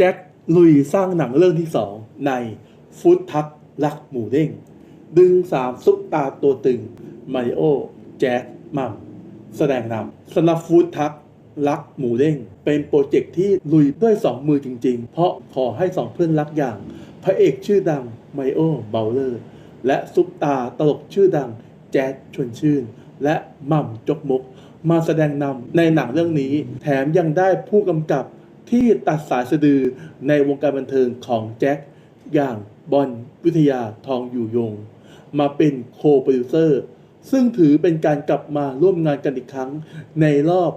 แจ็คลุยสร้างหนังเรื่องที่สองในฟุตทักรักหมูเด้ง ดึงสามซุปตาตัวตึงมาริโอ แจ็คมัมแสดงนำสำหรับฟูดทักรักหมูเด้ง เป็นโปรเจกต์ที่ลุยด้วยสองมือจริงๆ เพราะขอให้สองเพื่อนรักอย่าง พระเอกชื่อดังไมโอเบลเลอร์ และซุปตาตลกชื่อดังแจ๊ดชวนชื่น และมัมจกมก มาแสดงนำในหนังเรื่องนี้ แถมยังได้ผู้กำกับ ที่ตัดสายสะดือในวงการบันเทิงของแจ็คอย่างบอลวิทยาทองอยู่ยง มาเป็นโคโปรดิวเซอร์ ซึ่งถือเป็นการกลับมาร่วมงานกันอีกครั้งในรอบ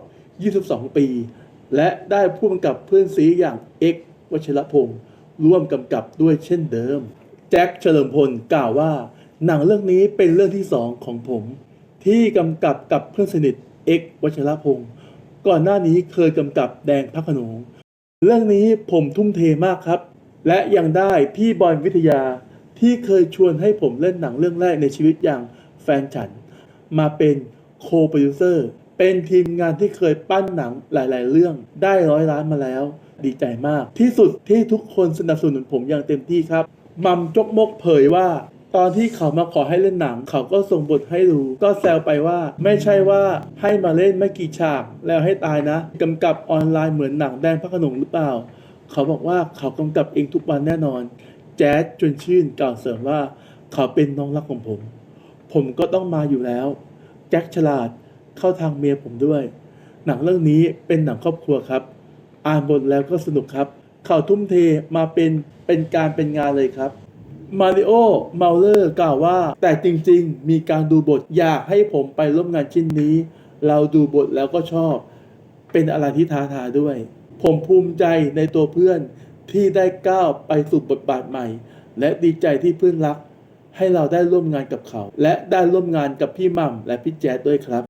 22 ปี และได้ผู้กำกับเพื่อนซีอย่างเอกวชิรพงศ์ร่วมกำกับด้วยเช่นเดิม แจ็คเฉลิมพลกล่าวว่า หนังเรื่องนี้เป็นเรื่องที่สองของผม ที่กำกับกับเพื่อนสนิทเอกวชิรพงศ์ก่อนหน้านี้เคยกำกับแดงพระโขนง เรื่องนี้ผมทุ่มเทมากครับ และยังได้พี่บอลวิทยาที่เคยชวนให้ผมเล่นหนังเรื่องแรกในชีวิตอย่างแฟนฉัน มาเป็นโคโปรดิวเซอร์เป็นทีมงานที่เคยปั้นหนังหลาย ๆ เรื่องได้ร้อยล้านมาแล้ว ดีใจมาก ที่สุดที่ทุกคนสนับสนุนผมอย่างเต็มที่ครับมัมจกมกเผยว่า ตอนที่เขามาขอให้เล่นหนัง เขาก็ส่งบทให้ดู ก็แซวไปว่า ไม่ใช่ว่าให้มาเล่นไม่กี่ฉาก แล้วให้ตายนะกำกับออนไลน์เหมือนหนังแดงพระขนงหรือเปล่า เขาบอกว่าเขากำกับเองทุกวันแน่นอน แจ๊ดจนชื่นกล่าวเสริมว่า เขาเป็นน้องรักของผม ผมก็ต้องมาอยู่แล้ว แจ็คฉลาดเข้าทางเมียผมด้วย หนังเรื่องนี้เป็นหนังครอบครัวครับ อ่านบทแล้วก็สนุกครับ เขาทุ่มเทมาเป็นเป็นการเป็นงานเลยครับ มาริโอเมาเลอร์กล่าวว่า แต่จริงๆ มีการดูบทอยากให้ผมไปร่วมงานชิ้นนี้ เราดูบทแล้วก็ชอบ เป็นอะไรที่ท้าทายด้วย ผมภูมิใจในตัวเพื่อนที่ได้ก้าวไปสู่บทบาทใหม่ และดีใจที่เพื่อนรัก ให้เราได้ร่วมงานกับเขา และได้ร่วมงานกับพี่ม่ำและพี่แจ๊ดด้วยครับ